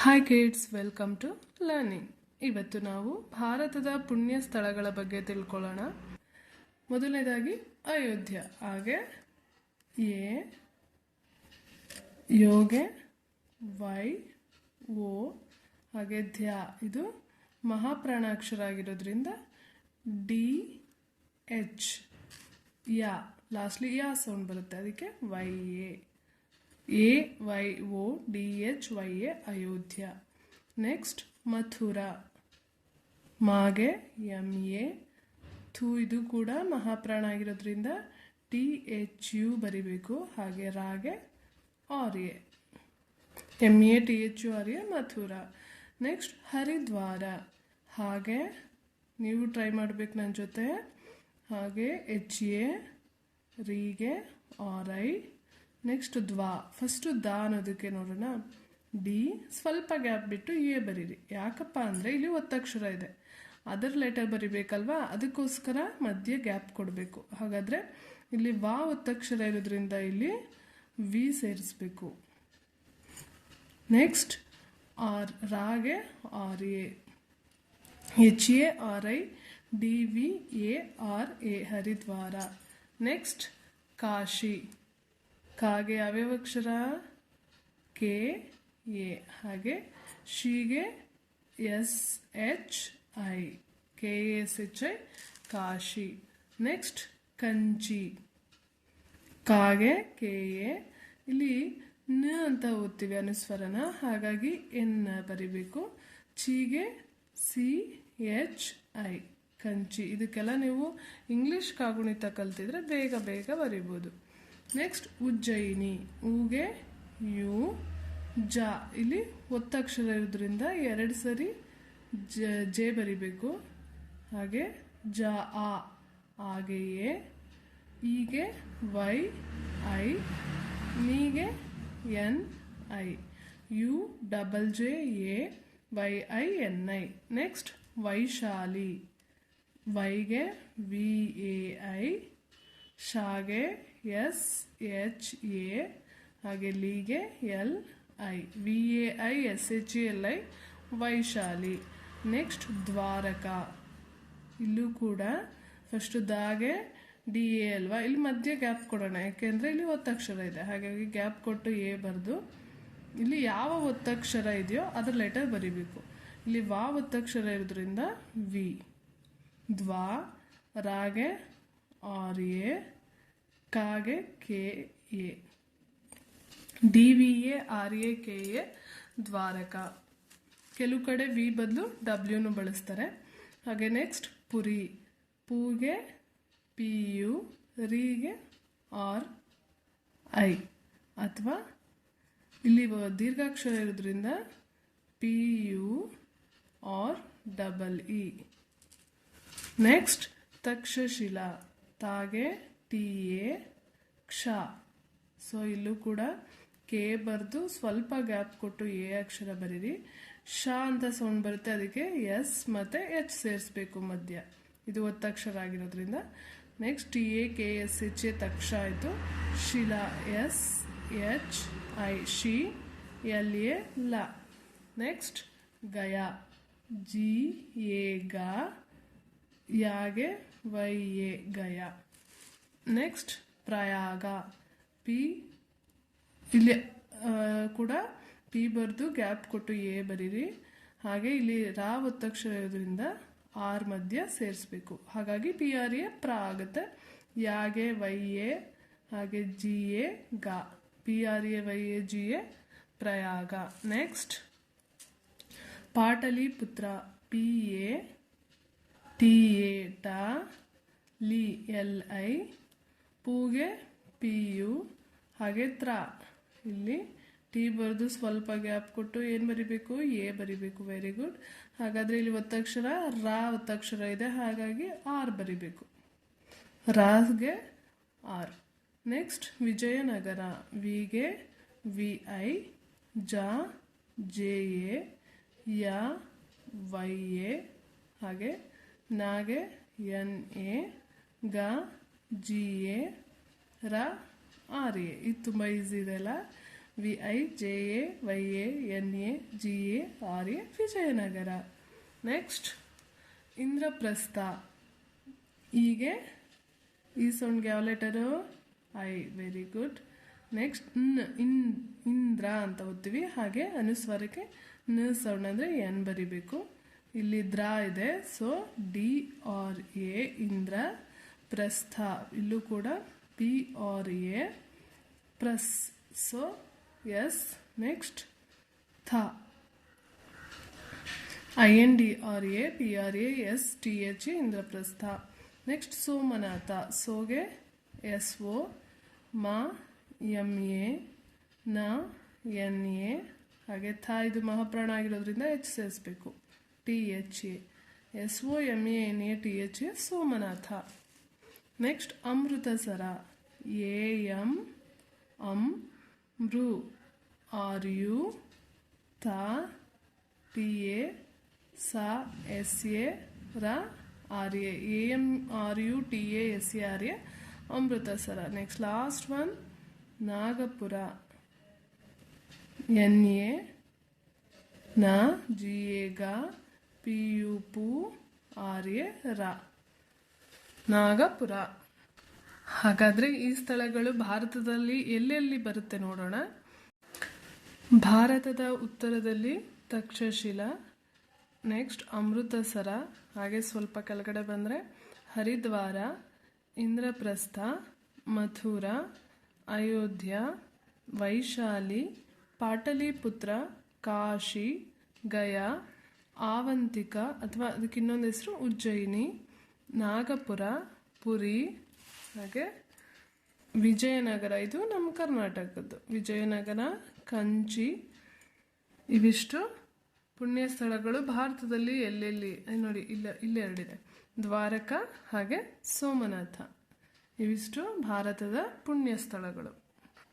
Hi kids welcome to learning ಇವತ್ತು ನಾವು ಭಾರತದ ಪುಣ್ಯ ಸ್ಥಳಗಳ ಬಗ್ಗೆ ತಿಳ್ಕೊಳ್ಳೋಣ. ಮೊದಲನೇದಾಗಿ ಅಯೋಧ್ಯ. ಹಾಗೆ ಎ, ಯೋಗೆ, ವೈ, ಓ, ಹಾಗೆ ಧ್ಯ. ಇದು ಮಹಾಪ್ರಾಣಾಕ್ಷರ ಆಗಿರೋದ್ರಿಂದ ಡಿ, ಎಚ್, ಯಾ. ಲಾಸ್ಟ್ಲಿ ಯಾ ಸೌಂಡ್ ಬರುತ್ತೆ. ಅದಕ್ಕೆ Y, A. A Y O D H Y A Ayodhya next Mathura ಮಾಗೆ M A ಥೂ ಇದು ಕೂಡ ಮಹಾಪ್ರಾಣ ಆಗಿರೋದ್ರಿಂದ ಟಿ ಎಚ್ ಯು ಬರಿಬೇಕು. ಹಾಗೆ ರಾಗೆ R A M A T H U R A Mathura. Next Haridwar. ಹಾಗೆ ನೀವು ಟ್ರೈ ಮಾಡಬೇಕು ನನ್ನ ಜೊತೆ. ಹಾಗೆ ಎಚ್ ಎ ರಿಗೆ ಆರ್ ಐ ನೆಕ್ಸ್ಟ್ ದ್ವಾ. ಫಸ್ಟು ದ ಅನ್ನೋದಕ್ಕೆ ನೋಡೋಣ. ಡಿ, ಸ್ವಲ್ಪ ಗ್ಯಾಪ್ ಬಿಟ್ಟು ಎ ಬರೀರಿ. ಯಾಕಪ್ಪ ಅಂದರೆ ಇಲ್ಲಿ ಒತ್ತಕ್ಷರ ಇದೆ. ಅದರ್ ಲೆಟರ್ ಬರಿಬೇಕಲ್ವಾ? ಅದಕ್ಕೋಸ್ಕರ ಮಧ್ಯೆ ಗ್ಯಾಪ್ ಕೊಡಬೇಕು. ಹಾಗಾದರೆ ಇಲ್ಲಿ ವಾ ಒತ್ತಕ್ಷರ ಇರೋದ್ರಿಂದ ಇಲ್ಲಿ ವಿ ಸೇರಿಸ್ಬೇಕು. Next R ರಾಗೆ R A H A R I D V A R A Haridwar. Next Kashi. ಕಾಗೆ ಯಾವ್ಯಾವ ಅಕ್ಷರ? K, A. ಹಾಗೆ ಶಿಗೆ S, H, I. K S, H, I. Kashi. Next Kanchi. ಕಾಗೆ, ಕೆ, ಎ. ಇಲ್ಲಿ ನ ಅಂತ ಓದ್ತೀವಿ ಅನುಸ್ವರನ. ಹಾಗಾಗಿ ಎನ್ ಬರಿಬೇಕು. ಚಿಗೆ, ಸಿ, ಎಚ್, ಐ. ಕಂಚಿ. ಇದಕ್ಕೆಲ್ಲ ನೀವು ಇಂಗ್ಲಿಷ್ ಕಾಗುಣಿತ ಕಲ್ತಿದ್ರೆ ಬೇಗ ಬೇಗ ಬರಿಬೋದು. ನೆಕ್ಸ್ಟ್ ಉಜ್ಜಯಿನಿ. ಊಗೆ ಯು, ಜ. ಇಲ್ಲಿ ಒತ್ತಕ್ಷರ ಇರೋದ್ರಿಂದ ಎರಡು ಸರಿ ಜ, ಜೆ ಬರಿಬೇಕು. ಹಾಗೆ ಜ, ಆ, ಹಾಗೆಯೇ. ಈಗೆ Y, I ನೀಗೆ N, I. U, double J, A, Y, I, N, I. Next Vaishali. ವೈಗೆ, V, A, I. ಶಾಗೆ ಎಸ್ ಎಚ್ ಎ ಹಾಗೆ ಲೀಗೆ L I V A I S H L I Vaishali. Next Dwarka. ಇಲ್ಲೂ ಕೂಡ first ದಾಗೆ D A ಅಲ್ವಾ ಇಲ್ಲಿ ಮಧ್ಯೆ gap ಕೊಡೋಣ, ಯಾಕೆಂದರೆ ಇಲ್ಲಿ ಒತ್ತಕ್ಷರ ಇದೆ. ಹಾಗಾಗಿ ಗ್ಯಾಪ್ ಕೊಟ್ಟು ಎ ಬರೆದು, ಇಲ್ಲಿ ಯಾವ ಒತ್ತಕ್ಷರ ಇದೆಯೋ ಅದರ ಲೆಟರ್ ಬರಿಬೇಕು. ಇಲ್ಲಿ ವಾ ಒತ್ತಕ್ಷರ ಇರೋದ್ರಿಂದ ವಿ ದ್ವಾ, ರಾಗೆ ಆರ್ ಎ ಕಾಗೆ K A. D V A R A K A Dwarka. ಕೆಲವು ಕಡೆ ವಿ ಬದಲು ಡಬ್ಲ್ಯೂನು ಬಳಸ್ತಾರೆ. ಹಾಗೆ ನೆಕ್ಸ್ಟ್ ಪುರಿ. ಪೂಗೆ ಪಿ ಯು ರಿಗೆ, ಆರ್, ಐ. ಅಥವಾ ಇಲ್ಲಿ ದೀರ್ಘಾಕ್ಷರ ಇರೋದ್ರಿಂದ P U R, double E. Next Takshashila. ತಾಗೆ T A ಕ್ಷ. ಸೊ ಇಲ್ಲೂ ಕೂಡ ಕೆ ಬರೆದು ಸ್ವಲ್ಪ ಗ್ಯಾಪ್ ಕೊಟ್ಟು ಎ ಅಕ್ಷರ ಬರೀರಿ. ಶ ಅಂತ ಸೌಂಡ್ ಬರುತ್ತೆ, ಅದಕ್ಕೆ ಎಸ್ ಮತ್ತು ಎಚ್ ಸೇರಿಸ್ಬೇಕು ಮಧ್ಯ. ಇದು ಒತ್ತಕ್ಷರ ಆಗಿರೋದ್ರಿಂದ. Next T A, K, S, H A ತಕ್ಷ ಆಯಿತು. ಶಿಲಾ, ಎಸ್, ಎಚ್, ಐ, ಶಿ, ಎಲ್, ಎ, ಲ. ನೆಕ್ಸ್ಟ್ ಗಯಾ. ಜಿ, ಎ, ಗ, ಯಾಗೆ, Y, A, Gaya. Next Prayag P ಇಲ್ಲಿ ಕೂಡ ಪಿ ಬರೆದು ಗ್ಯಾಪ್ ಕೊಟ್ಟು ಎ ಬರೀರಿ. ಹಾಗೆ ಇಲ್ಲಿ ರಾ ಒತ್ತಕ್ಷರ ಇರೋದ್ರಿಂದ ಆರ್ ಮಧ್ಯ ಸೇರಿಸ್ಬೇಕು. ಹಾಗಾಗಿ ಪಿ ಆರ್ ಎ ಪ್ರ ಆಗುತ್ತೆ. ಯಾಗೆ, ವೈ ಎ, ಹಾಗೆ ಜಿ ಎ, ಗ. P R A, Y A, G A, Prayag. Next Pataliputra P A T A ಟ, ಲಿ, ಎಲ್ ಐ ಪೂಗೆ ಪಿ ಯು ಹಾಗೆ ತ್ರ. ಇಲ್ಲಿ ಟಿ ಬರೆದು ಸ್ವಲ್ಪ ಗ್ಯಾಪ್ ಕೊಟ್ಟು ಏನು ಬರಿಬೇಕು? ಎ ಬರಿಬೇಕು ವೆರಿ ಗುಡ್ ಹಾಗಾದರೆ ಇಲ್ಲಿ ಒತ್ತಕ್ಷರ, ರಾ ಒತ್ತಕ್ಷರ ಇದೆ. ಹಾಗಾಗಿ ಆರ್ ಬರಿಬೇಕು. ರಾಸ್ಗೆ ಆರ್. ನೆಕ್ಸ್ಟ್ ವಿಜಯನಗರ. ವಿಗೆ, ವಿ ಐ, ಜ, ಜೆ, ಎ, ಯ, ವೈ, ಎ. ಹಾಗೆ ನಾಗೆ, ಎನ್, ಎ, ಗ ಜಿ ಎ ರ ಆರ್ ಎ ಇದು ತುಂಬ ಈಸಿ ಇದೆ ಅಲ್ಲ? V I J A Y A N A G A R A Vijayanagara. Next Indraprastha. ಹೀಗೆ ಈ ಸೌಂಡ್ಗೆ ಯಾವ letter I very good next ಇನ್ ಇನ್, ಇಂದ್ರ ಅಂತ ಓದ್ತೀವಿ. ಹಾಗೆ ಅನುಸ್ವಾರಕ್ಕೆ ನ ಸೌಂಡ್ ಅಂದರೆ ಎನ್ ಬರಿಬೇಕು. ಇಲ್ಲಿ ದ್ರ ಇದೆ. So D R A Indra. ಪ್ರಸ್ಥ. ಇಲ್ಲೂ ಕೂಡ ಪಿ ಆರ್ ಎ ಪ್ರಸ್ so S next ಥ. I N D R A P R A S T H Indraprastha next Somnath. ಸೋಗೆ S O ಮ ಎಂ ಎ ನ ಎನ್ ಎ ಹಾಗೆ ಥ ಇದು ಮಹಾಪ್ರಾಣ ಆಗಿರೋದ್ರಿಂದ ಎಚ್ ಸೇರಿಸ್ಬೇಕು. T H A S O M A N A T H A Somnath. Next Amritsar A M ಅಂ ಮೃ are you ತ ಟಿ ಎ ಸ ಎಸ್ ಎ ರ R A A M R U T A S A R A Amritsar next last one Nagpur N A ನ G A ಗ P U ಪು R A ರ ನಾಗಪುರ. ಹಾಗಾದ್ರೆ ಈ ಸ್ಥಳಗಳು ಭಾರತದಲ್ಲಿ ಎಲ್ಲೆಲ್ಲಿ ಬರುತ್ತೆ ನೋಡೋಣ? ಭಾರತದ ಉತ್ತರದಲ್ಲಿ ತಕ್ಷಶಿಲಾ, ನೆಕ್ಸ್ಟ್ ಅಮೃತಸರ, ಹಾಗೆ ಸ್ವಲ್ಪ ಕೆಳಗಡೆ ಬಂದರೆ ಹರಿದ್ವಾರ, ಇಂದ್ರಪ್ರಸ್ಥ, ಮಥುರ, ಅಯೋಧ್ಯ, ವೈಶಾಲಿ, ಪಾಟಲಿಪುತ್ರ, ಕಾಶಿ, ಗಯಾ, ಆವಂತಿಕ, ಅಥವಾ ಅದಕ್ಕೆ ಇನ್ನೊಂದು ಹೆಸರು ಉಜ್ಜಯಿನಿ. ನಾಗಪುರ, ಪುರಿ, ಹಾಗೆ ವಿಜಯನಗರ. ಇದು ನಮ್ಮ ಕರ್ನಾಟಕದ್ದು. ವಿಜಯನಗರ, ಕಂಚಿ, ಇವಿಷ್ಟು ಪುಣ್ಯ ಸ್ಥಳಗಳು ಭಾರತದಲ್ಲಿ ಎಲ್ಲೆಲ್ಲಿ ನೋಡಿ, ಇಲ್ಲ ಇಲ್ಲೆರಡಿದೆ ದ್ವಾರಕ, ಹಾಗೆ ಸೋಮನಾಥ. ಇವಿಷ್ಟು ಭಾರತದ ಪುಣ್ಯ ಸ್ಥಳಗಳು